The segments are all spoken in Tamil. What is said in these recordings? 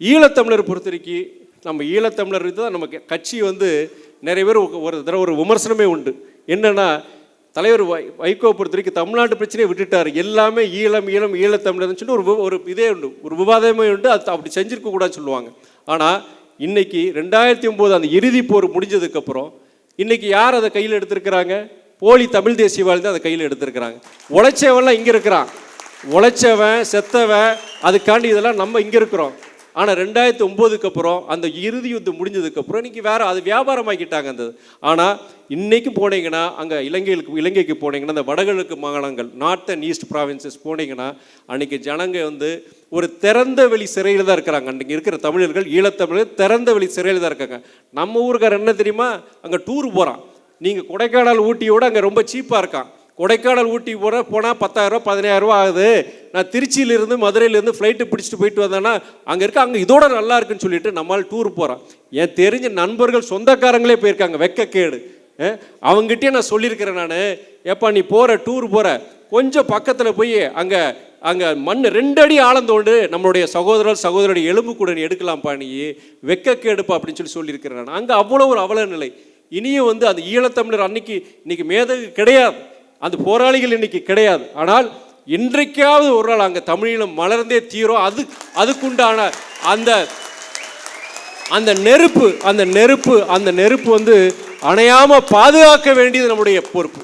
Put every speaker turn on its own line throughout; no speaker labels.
ஈழத்தமிழர் பொறுத்தவரைக்கும் நம்ம ஈழத்தமிழர் தான் நம்ம கட்சி வந்து நிறைய பேர் ஒரு தடவை ஒரு விமர்சனமே உண்டு. என்னென்னா தலைவர் வை வைகோ பொறுத்த வரைக்கும் தமிழ்நாட்டு பிரச்சனையை விட்டுட்டார். எல்லாமே ஈழம் ஈழம் ஈழத்தமிழர்னு சொல்லி ஒரு ஒரு இதே உண்டு. ஒரு விவாதமே உண்டு. அது அப்படி செஞ்சுருக்க கூடாதுன்னு சொல்லுவாங்க. ஆனால் இன்றைக்கி ரெண்டாயிரத்தி ஒம்பது அந்த இறுதி போர் முடிஞ்சதுக்கப்புறம் இன்றைக்கி யார் அதை கையில் எடுத்திருக்கிறாங்க? போலி தமிழ் தேசியவாதி தான் அதை கையில் எடுத்திருக்கிறாங்க. உழைச்சவன்லாம் இங்கே இருக்கிறான். உழைச்சவன் செத்தவன் அதுக்காண்டி இதெல்லாம் நம்ம இங்கே இருக்கிறோம். ஆனால் ரெண்டாயிரத்தி ஒம்போதுக்கு அப்புறம் அந்த இறுதி யுத்தம் முடிஞ்சதுக்கப்புறம் இன்னைக்கு வேறு அது வியாபாரமாக்கிட்டாங்க அந்த ஆனால் இன்றைக்கு போனீங்கன்னா அங்கே இலங்கைகளுக்கு இலங்கைக்கு போனீங்கன்னா அந்த வடகிழக்கு மாகாணங்கள் நார்த் அண்ட் ஈஸ்ட் ப்ராவின்சஸ் போனீங்கன்னா அன்றைக்கி ஜனங்க வந்து ஒரு திறந்த வெளி சிறையில் தான் இருக்கிறாங்க. அன்றைக்கி இருக்கிற தமிழர்கள் ஈழத்தமிழர் திறந்த வெளி சிறையில் தான் இருக்காங்க. நம்ம ஊருக்கார் என்ன தெரியுமா? அங்கே டூர் போகிறான் நீங்கள் கொடைக்கானல் ஊட்டியோட அங்கே ரொம்ப சீப்பாக இருக்கான். கொடைக்கானல் ஊட்டி போகிற போனால் பத்தாயிரரூபா பதினாயிரரூவா ஆகுது. நான் திருச்சியிலேருந்து மதுரையிலேருந்து ஃப்ளைட்டு பிடிச்சிட்டு போயிட்டு வந்தேன்னா அங்கே இருக்க அங்கே இதோட நல்லா இருக்குன்னு சொல்லிட்டு நம்மால் டூர் போகிறோம் என் தெரிஞ்ச நண்பர்கள் சொந்தக்காரங்களே போயிருக்காங்க வெக்கக்கேடு. அஹ், அவங்ககிட்டயே நான் சொல்லியிருக்கிறேன் நான். ஏப்பா நீ போகிற டூர் போகிற கொஞ்சம் பக்கத்தில் போய் அங்கே அங்கே மண் ரெண்டு அடி ஆழந்தோண்டு நம்மளுடைய சகோதரர் சகோதரருடைய எலும்பு கூட நீ எடுக்கலாம்ப்பா நீ. வெக்கக்கேடுப்பா அப்படின்னு சொல்லி சொல்லியிருக்கிறேன் நான். அங்கே அவ்வளோ ஒரு அவல நிலை இனியும் வந்து அந்த ஈழத்தமிழர் அன்னைக்கு இன்னைக்கு மேதகு கிடையாது. அந்த போராளிகள் இன்னைக்கு கிடையாது. ஆனால் இன்றைக்காவது ஒரு நாள் அங்கே தமிழீழம் மலர்ந்தே தீரும். அது அதுக்குண்டான அந்த அந்த நெருப்பு அந்த நெருப்பு அந்த நெருப்பு வந்து அணையாமல் பாதுகாக்க வேண்டியது நம்முடைய பொறுப்பு.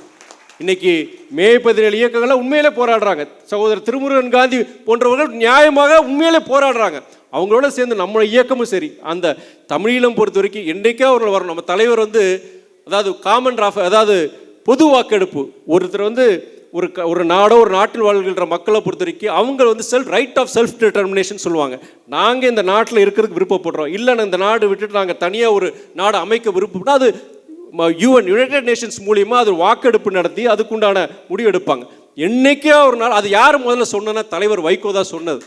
இன்னைக்கு மே பதினேழு இயக்கங்களை உண்மையிலே போராடுறாங்க. சகோதரர் திருமுருகன் காந்தி போன்றவர்கள் நியாயமாக உண்மையிலே போராடுறாங்க. அவங்களோட சேர்ந்து நம்ம இயக்கமும் சரி. அந்த தமிழீழம் பொறுத்த வரைக்கும் என்றைக்கே அவர்கள் வரணும். நம்ம தலைவர் வந்து அதாவது காமன் ராஃப் அதாவது பொது வாக்கெடுப்பு. ஒருத்தர் வந்து ஒரு க ஒரு நாடோ ஒரு நாட்டில் வாழ்கின்ற மக்களை பொறுத்த வரைக்கும் அவங்க வந்து self right of self determination சொல்லுவாங்க. நாங்கள் இந்த நாட்டில் இருக்கிறதுக்கு விருப்பப்படுறோம். இல்லைன்னா இந்த நாடு விட்டுட்டு நாங்கள் தனியாக ஒரு நாடு அமைக்க விருப்பப்பட்டா அது யூஎன் யுனைடெட் நேஷன்ஸ் மூலியமா அது வாக்கெடுப்பு நடத்தி அதுக்குண்டான முடிவு எடுப்பாங்க ஒரு நாள் அது யார் முதல்ல சொன்னா தலைவர் வைகோ தான் சொன்னது.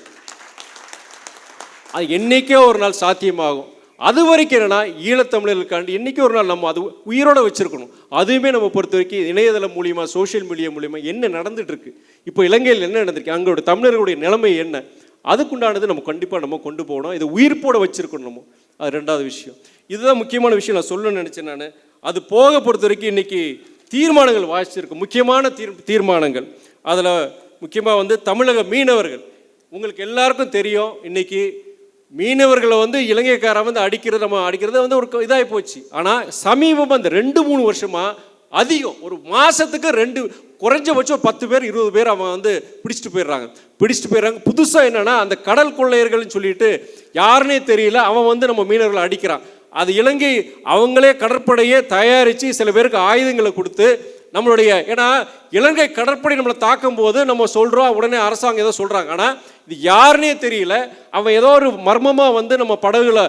அது என்னைக்கே ஒரு நாள் சாத்தியமாகும். அது வரைக்கும் என்னென்னா ஈழத்தமிழர்களுக்காண்டி இன்றைக்கி ஒரு நாள் நம்ம அது உயிரோடு வச்சுருக்கணும். அதுவுமே நம்ம பொறுத்த வரைக்கும் இணையதளம் மூலியமாக சோஷியல் மீடியா மூலியமாக என்ன நடந்துகிட்ருக்கு இப்போ இலங்கையில் என்ன நடந்திருக்கு? அங்களோட தமிழர்களுடைய நிலைமை என்ன? அதுக்குண்டானது நம்ம கண்டிப்பாக நம்ம கொண்டு போகணும். இதை உயிர்ப்போட வச்சிருக்கணும் நம்ம. அது ரெண்டாவது விஷயம். இதுதான் முக்கியமான விஷயம் நான் சொல்லணும்னு நினச்சேன் நான். அது போக பொறுத்த வரைக்கும் இன்றைக்கி தீர்மானங்கள் வாசிச்சிருக்கு. முக்கியமான தீர் தீர்மானங்கள். அதில் முக்கியமாக வந்து தமிழக மீனவர்கள். உங்களுக்கு எல்லாருக்கும் தெரியும் இன்றைக்கி மீனவர்களை வந்து இலங்கைக்காரன் வந்து அடிக்கிறது நம்ம அடிக்கிறது வந்து ஒரு இதாகி போச்சு. ஆனால் சமீபமாக அந்த ரெண்டு மூணு வருஷமாக அதிகம் ஒரு மாதத்துக்கு ரெண்டு குறைஞ்சபட்சம் ஒரு பத்து பேர் இருபது பேர் அவன் வந்து பிடிச்சிட்டு போயிடுறாங்க. பிடிச்சிட்டு போயிடுறாங்க. புதுசாக என்னென்னா அந்த கடல் கொள்ளையர்கள்னு சொல்லிட்டு யாருன்னே தெரியல அவன் வந்து நம்ம மீனவர்களை அடிக்கிறான். அது இலங்கை அவங்களே கடற்படையே தயாரித்து சில பேருக்கு ஆயுதங்களை கொடுத்து நம்மளுடைய ஏன்னா இலங்கை கடற்படை நம்மளை தாக்கும் போது நம்ம சொல்கிறோம் உடனே அரசாங்கம் ஏதோ சொல்கிறாங்க ஆனால் இது யாருன்னே தெரியல. அவன் ஏதோ ஒரு மர்மமாக வந்து நம்ம படகுல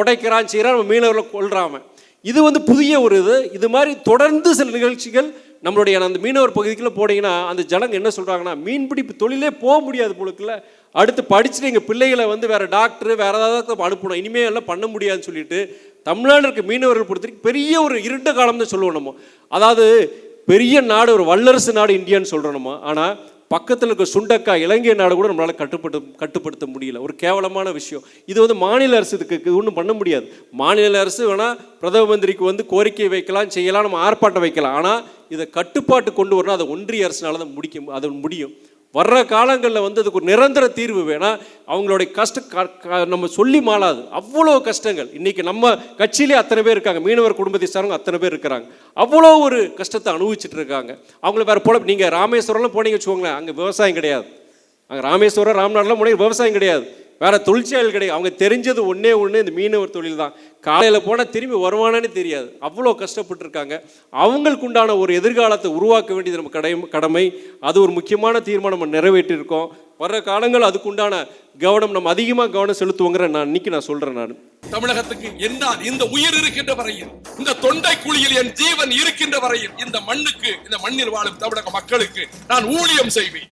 உடைக்கிறான் செய்கிறான் நம்ம மீனவர்களை கொள்றான் இது வந்து புதிய ஒரு இது. இது மாதிரி தொடர்ந்து சில நிகழ்ச்சிகள் நம்மளுடைய அந்த மீனவர் பகுதிக்குள்ளே போனீங்கன்னா அந்த ஜனங்க என்ன சொல்கிறாங்கன்னா மீன்பிடிப்பு தொழிலே போக முடியாது போலுக்குள்ள அடுத்து படிச்சுட்டு எங்கள் பிள்ளைகளை வந்து வேறு டாக்டர் வேறு ஏதாவது அனுப்பணும். இனிமேல் எல்லாம் பண்ண முடியாதுன்னு சொல்லிட்டு தமிழ்நாடு இருக்க மீனவர்கள் பொறுத்தவரைக்கும் பெரிய ஒரு இருண்ட காலம் தான் சொல்லுவோம் நம்ம. அதாவது பெரிய நாடு ஒரு வல்லரசு நாடு இந்தியான்னு சொல்கிறோம் நம்ம. ஆனால் பக்கத்தில் இருக்க சுண்டக்காய் இலங்கை நாடு கூட நம்மளால் கட்டுப்பட்டு கட்டுப்படுத்த முடியல. ஒரு கேவலமான விஷயம். இது வந்து மாநில அரசு இதுக்கு ஒன்றும் பண்ண முடியாது. மாநில அரசு வேணால் பிரதம மந்திரிக்கு வந்து கோரிக்கை வைக்கலாம் செய்யலாம் நம்ம ஆர்ப்பாட்டம் வைக்கலாம். ஆனால் இதை கட்டுப்பாட்டு கொண்டு வரணும். அதை ஒன்றிய அரசுனால தான் முடிக்கும் அது முடியும். வர்ற காலங்களில் வந்து அதுக்கு ஒரு நிரந்தர தீர்வு வேணால் அவங்களுடைய கஷ்ட க- நம்ம சொல்லி மாளாது. அவ்வளோ கஷ்டங்கள். இன்றைக்கி நம்ம கட்சியிலே அத்தனை பேர் இருக்காங்க. மீனவர் குடும்பத்தை சார்ந்தவங்க அத்தனை பேர் இருக்கிறாங்க. அவ்வளோ ஒரு கஷ்டத்தை அனுபவிச்சுட்டு இருக்காங்க. அவங்கள வேறு போல நீங்கள் ராமேஸ்வரம்லாம் போனீங்க வச்சுக்கோங்களேன் அங்கே விவசாயம் கிடையாது. அங்கே ராமேஸ்வரம் ராம்நாட்லாம் முன்னாடி விவசாயம் கிடையாது. வேறு தொழிற்சாலைகள் கிடையாது. அவங்க தெரிஞ்சது ஒன்றே ஒன்று இந்த மீனவர் தொழில் தான். காலையில் போனால் திரும்பி வருவானே தெரியாது. அவ்வளோ கஷ்டப்பட்டிருக்காங்க. அவங்களுக்கு உண்டான ஒரு எதிர்காலத்தை உருவாக்க வேண்டியது நம்ம கடை கடமை. அது ஒரு முக்கியமான தீர்மானம் நம்ம நிறைவேற்றியிருக்கோம். வர்ற காலங்கள் அதுக்குண்டான கவனம் நம்ம அதிகமாக கவனம் செலுத்துவோங்கிற நான் இன்னைக்கு நான் சொல்கிறேன் நான்.
தமிழகத்துக்கு என்னால் இந்த உயிர் இருக்கின்ற வரையில் இந்த தொண்டை குழியில் என் ஜீவன் இருக்கின்ற வரையில் இந்த மண்ணுக்கு இந்த மண்ணில் வாழும் தமிழக மக்களுக்கு நான் ஊழியம் செய்வேன்.